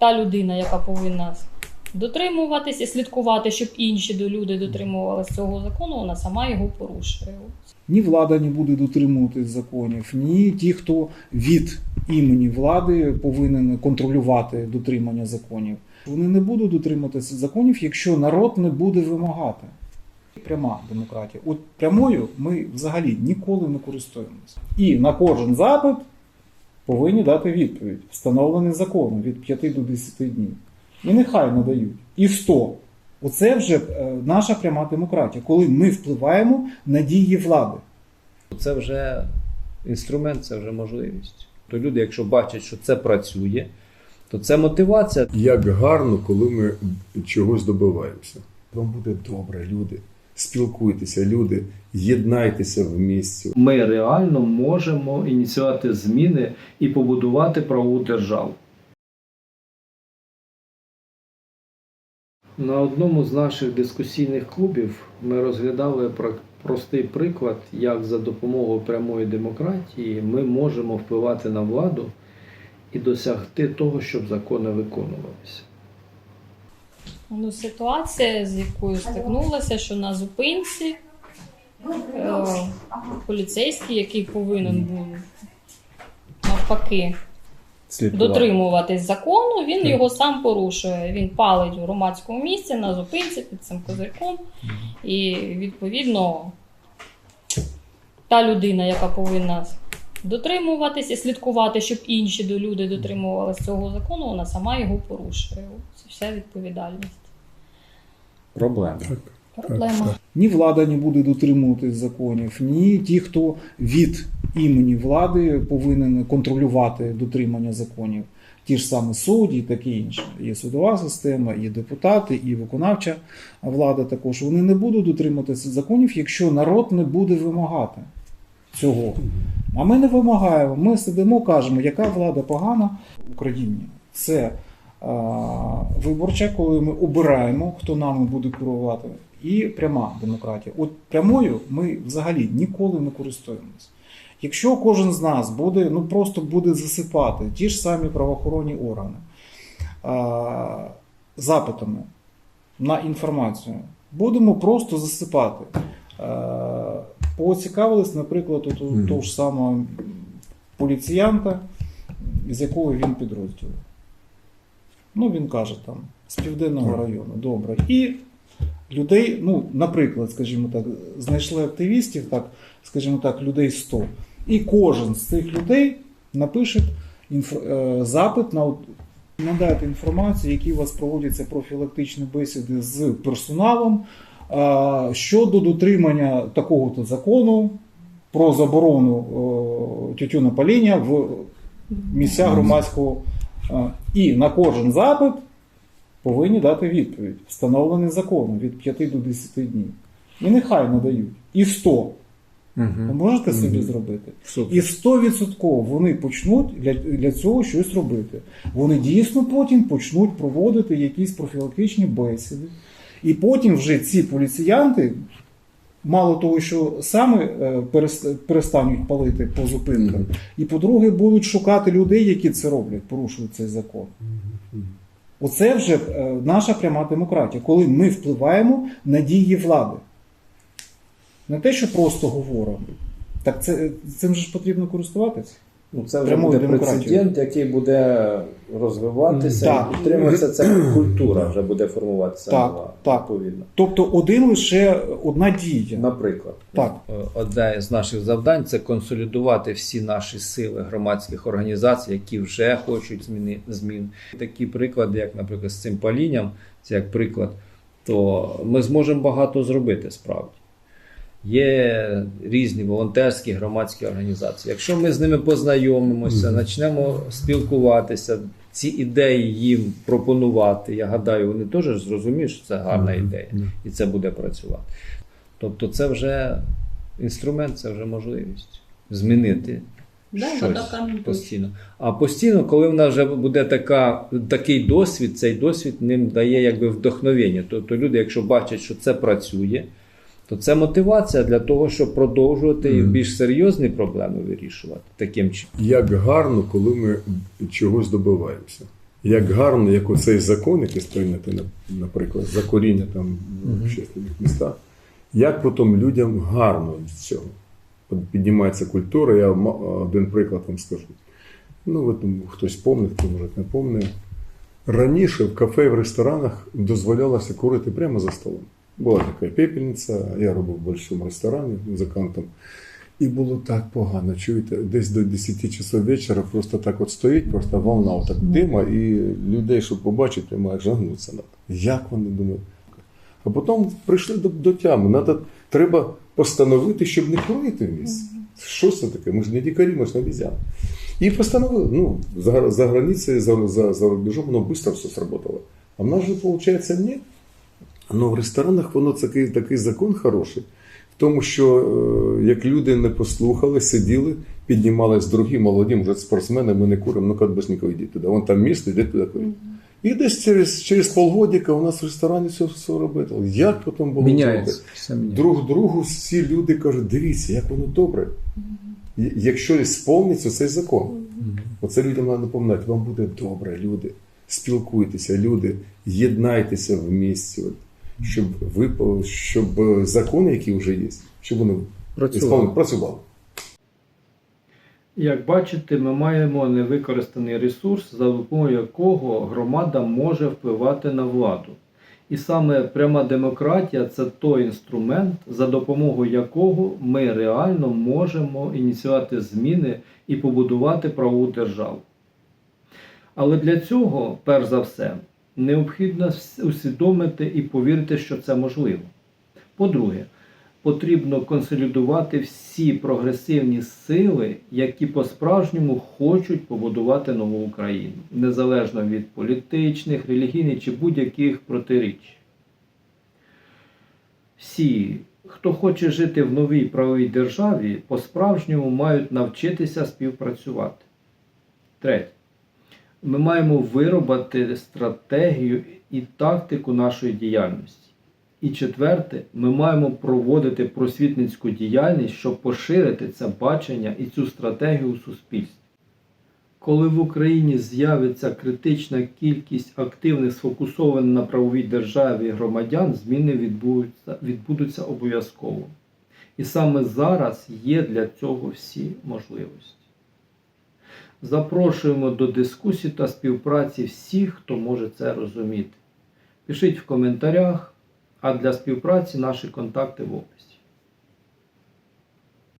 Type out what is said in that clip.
та людина, яка повинна дотримуватися, слідкувати, щоб інші люди дотримувалися цього закону, вона сама його порушує. Ні влада не буде дотримуватись законів, ні ті, хто від імені влади повинен контролювати дотримання законів. Вони не будуть дотримуватися законів, якщо народ не буде вимагати. Пряма демократія. От прямою ми взагалі ніколи не користуємося. І на кожен запит повинні дати відповідь, встановлений законом від 5 до 10 днів. І нехай надають. І в 100. Оце вже е, наша пряма демократія, коли ми впливаємо на дії влади. Це вже інструмент, це вже можливість. То люди, якщо бачать, що це працює, то це мотивація. Як гарно, коли ми чогось добиваємося. Вам буде добре, люди. Спілкуйтеся, люди, єднайтеся в місті. Ми реально можемо ініціювати зміни і побудувати правову державу. На одному з наших дискусійних клубів ми розглядали про- простий приклад, як за допомогою прямої демократії ми можемо впливати на владу і досягти того, щоб закони виконувалися. Ну, ситуація, з якою стикнулася, що на зупинці е, поліцейський, який повинен був навпаки дотримуватись закону, він його сам порушує. Він палить у громадському місці на зупинці під цим козирьком. І відповідно та людина, яка повинна дотримуватися, слідкувати, щоб інші до- люди дотримувалися цього закону, вона сама його порушує. Це вся відповідальність. Проблема. Проблема. Ні влада не буде дотримуватись законів, ні ті, хто від імені влади повинен контролювати дотримання законів. Ті ж самі судді і таке інше. Є судова система, є депутати, і виконавча влада також. Вони не будуть дотримуватися законів, якщо народ не буде вимагати цього. А ми не вимагаємо. Ми сидимо, кажемо, яка влада погана в Україні. Це а, виборча, коли ми обираємо, хто нами буде керувати, і пряма демократія. От прямою ми взагалі ніколи не користуємось. Якщо кожен з нас буде, ну просто буде засипати ті ж самі правоохоронні органи а, запитами на інформацію, будемо просто засипати. Е, Поцікавились, наприклад, у Мгм. того ж самого поліціянта, з якого він підрозділу. Ну, він каже там, з південного району, добре. І людей, ну, наприклад, скажімо так, знайшли активістів, так, скажімо так, людей 100. І кожен з цих людей напише інф... е, запит на надайте інформацію, які у вас проводяться профілактичні бесіди з персоналом щодо дотримання такого-то закону про заборону е, тютюнопаління в місцях громадського. І на кожен запит повинні дати відповідь, встановлений законом від 5 до 10 днів. І нехай надають. І в 100. Ви можете собі Мгм. зробити? Супер. І 100% вони почнуть для, для цього щось робити. Вони дійсно потім почнуть проводити якісь профілактичні бесіди. І потім вже ці поліціянти, мало того, що саме перестануть палити по зупинкам, і по-друге, будуть шукати людей, які це роблять, порушують цей закон. Оце вже е, наша пряма демократія, коли ми впливаємо на дії влади. Не те, що просто говоримо. Так це, цим же ж потрібно користуватися. Ну, це вже буде демократією. прецедент, який буде розвиватися Так. і підтримуватися. Це культура вже буде формуватися. Так, нова, так. відповідно. Тобто один лише одна дія. Наприклад, Так. Е, Одне з наших завдань це консолідувати всі наші сили громадських організацій, які вже хочуть зміни змін. Такі приклади, як, наприклад, з цим палінням, це як приклад, то ми зможемо багато зробити справді. Є різні волонтерські громадські організації. Якщо ми з ними познайомимося, почнемо спілкуватися, ці ідеї їм пропонувати, я гадаю, вони теж зрозуміють, що це гарна ідея і це буде працювати. Тобто, це вже інструмент, це вже можливість змінити Да, щось постійно. А постійно, коли в нас вже буде така, такий досвід, цей досвід ним дає якби вдохновення. Тобто люди, якщо бачать, що це працює, то це мотивація для того, щоб продовжувати і Мгм. більш серйозні проблеми вирішувати таким чином. Як гарно, коли ми чогось добиваємося. як гарно, як оцей закон, який прийнятий, наприклад, за коріння там в общественних містах, як потім людям гарно від цього. Піднімається культура, я один приклад вам скажу. Ну, от, м, хтось пам'ятає, хто може не пам'ятає. Раніше в кафе і в ресторанах дозволялося курити прямо за столом. Була така пепельниця, я робив в большому ресторані музикантом. І було так погано. Чуєте, десь до 10 часов вечора просто так от стоїть, просто волна отак дима, і людей, щоб побачити, мають жагнутися. Як вони думають? А потім прийшли до, до тями. Надо, треба постановити, щоб не курити в місці. Що це таке? Ми ж не дикарі, ми ж не обізяни. І постановили, ну, за, за границею, за, за, за рубежом, воно швидко все сработало. А в нас же, виходить, ні. Ну, в ресторанах воно такий, такий закон хороший. В тому, що е, як люди не послухали, сиділи, піднімались другі, молоді, вже спортсмени, ми не куримо, ну як без нікого йдіть туди. Вон там місто, йдіть туди курити. І десь через, через полгодика у нас в ресторані все, все робити. Як потім було Міняється. Все міняється. Друг другу всі люди кажуть, дивіться, як воно добре. Якщо сповниться цей закон, оце людям треба напоминати, вам буде добре, люди. Спілкуйтеся, люди, єднайтеся в місті, от, щоб ви щоб е, закони, які вже є, щоб вони Працювали. працювали. Як бачите, ми маємо невикористаний ресурс, за допомогою якого громада може впливати на владу. І саме пряма демократія це той інструмент, за допомогою якого ми реально можемо ініціювати зміни і побудувати правову державу. Але для цього, перш за все, необхідно усвідомити і повірити, що це можливо. По-друге, потрібно консолідувати всі прогресивні сили, які по-справжньому хочуть побудувати нову Україну, незалежно від політичних, релігійних чи будь-яких протиріч. Всі, хто хоче жити в новій правовій державі, по-справжньому мають навчитися співпрацювати. Третє. Ми маємо виробити стратегію і тактику нашої діяльності. І четверте, ми маємо проводити просвітницьку діяльність, щоб поширити це бачення і цю стратегію у суспільстві. Коли в Україні з'явиться критична кількість активних сфокусованих на правовій державі громадян, зміни відбудуться, відбудуться обов'язково. І саме зараз є для цього всі можливості. Запрошуємо до дискусії та співпраці всіх, хто може це розуміти. Пишіть в коментарях, а для співпраці наші контакти в описі.